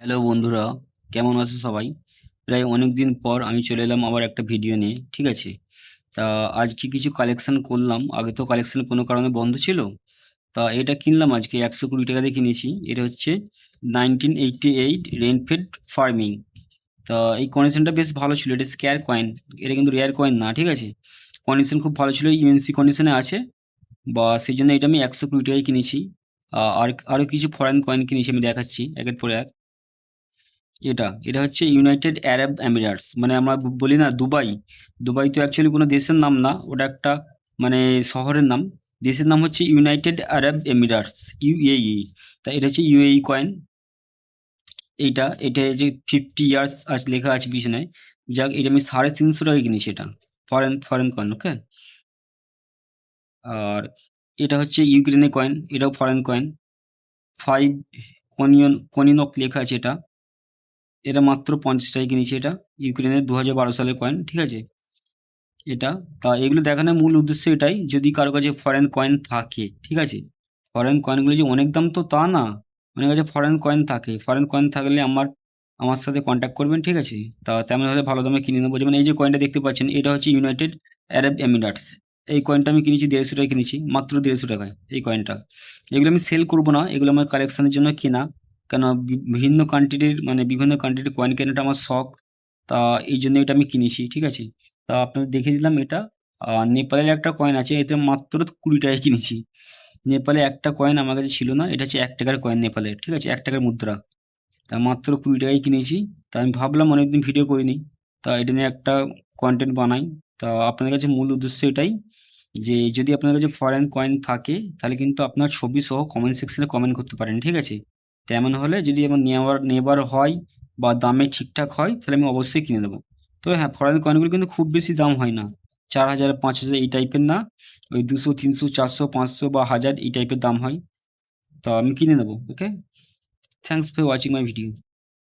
Hello বন্ধুরা, কেমন আছো সবাই? প্রায় অনেক দিন পর আমি চলে এলাম আবার একটা ভিডিও নিয়ে, ঠিক আছে? তা আজকে কিছু কালেকশন করলাম। আগে তো কালেকশন কোনো কারণে বন্ধ ছিল। তা এটা কিনলাম আজকে একশো কুড়ি টাকা দিয়ে কিনেছি। এটা হচ্ছে nineteen eighty eight rainfed farming তা এই কন্ডিশনটা বেশ ভালো ছিল। এটা স্কোয়ার কয়েন এটা কিন্তু রেয়ার কয়েন না, ঠিক আছে? কন্ডিশন খুব ভালো ছিল। ইউএনসি কন্ডিশনে আছে। বা সেই জন্য এটা আমি একশো কুড়ি টাকায় কিনেছি। আর আরও কিছু ফরেন কয়েন কিনেছি, আমি দেখাচ্ছি। একের পর এক। এটা এটা হচ্ছে ইউনাইটেড আরব এমিরেটস মানে আমরা বলি না দুবাই। দুবাই তো অ্যাকচুয়ালি কোনো দেশের নাম না, ওটা একটা মানে শহরের নাম। দেশের নাম হচ্ছে ইউনাইটেড আরব এমিরেটস ইউএই তা এটা হচ্ছে ইউএই কয়েন এইটা, এটা যে ফিফটি ইয়ার্স আজ লেখা আছে পিছনে। যাক, এটা আমি সাড়ে তিনশো টাকায় কিনেছি এটা। ফরেন ফরেন কয়েন ওকে আর এটা হচ্ছে ইউক্রেনের কয়েন এটাও ফরেন কয়েন ফাইভ কনিয়ন কনিনক লেখা আছে এটা। এটা মাত্র পঞ্চাশ টাকায় কিনেছি এটা, ইউক্রেনের দু হাজার বারো সালের কয়েন ঠিক আছে? এটা, তা এগুলো দেখানোর মূল উদ্দেশ্য এটাই, যদি কারও কাছে ফরেন কয়েন থাকে, ঠিক আছে? ফরেন কয়েনগুলো যে অনেক দাম তো তা না, অনেক কাছে ফরেন কয়েন থাকে ফরেন কয়েন থাকলে আমার আমার সাথে কন্ট্যাক্ট করবেন, ঠিক আছে? তা তেমন হলে ভালো দামে কিনে নেব। যেমন এই যে কয়েনটা দেখতে পাচ্ছেন, এটা হচ্ছে ইউনাইটেড আরব এমিরেটস এই কয়েনটা আমি কিনেছি দেড়শো টাকায় কিনেছি, মাত্র দেড়শো টাকায়, এই কয়েনটা এগুলো আমি সেল করব না, এগুলো আমার কালেকশনের জন্য কেনা। কেন বিভিন্ন কান্ট্রির মানে বিভিন্ন কান্ট্রির কয়েন কেনাটা আমার শখ, তা এই জন্য এটা আমি কিনেছি, ঠিক আছে? তা আপনাদের দেখিয়ে দিলাম এটা। নেপালের একটা কয়েন আছে, এতে মাত্র কুড়ি টাকায় কিনেছি। নেপালে একটা কয়েন আমার কাছে ছিল না, এটা হচ্ছে এক টাকার কয়েন নেপালের ঠিক আছে? এক টাকার মুদ্রা। তা মাত্র কুড়ি টাকায় কিনেছি। তা আমি ভাবলাম অনেকদিন ভিডিও করিনি। তা এটা নিয়ে একটা কন্টেন্ট বানাই। তা আপনাদের কাছে মূল উদ্দেশ্য এটাই যে, যদি আপনার কাছে ফরেন কয়েন থাকে, তাহলে কিন্তু আপনার ছবি সহ কমেন্ট সেকশনে কমেন্ট করতে পারেন, ঠিক আছে? তেমন হলে যদি আমার নেওয়ার, নেবার হয় বা দামে ঠিকঠাক হয়, তাহলে আমি অবশ্যই কিনে দেবো তো হ্যাঁ ফরেন কয়েনগুলো কিন্তু খুব বেশি দাম হয় না। চার হাজার, পাঁচ হাজার এই টাইপের না। ওই দুশো, তিনশো, চারশো, পাঁচশো বা হাজার এই টাইপের দাম হয়। তো আমি কিনে নেব okay thanks for watching my video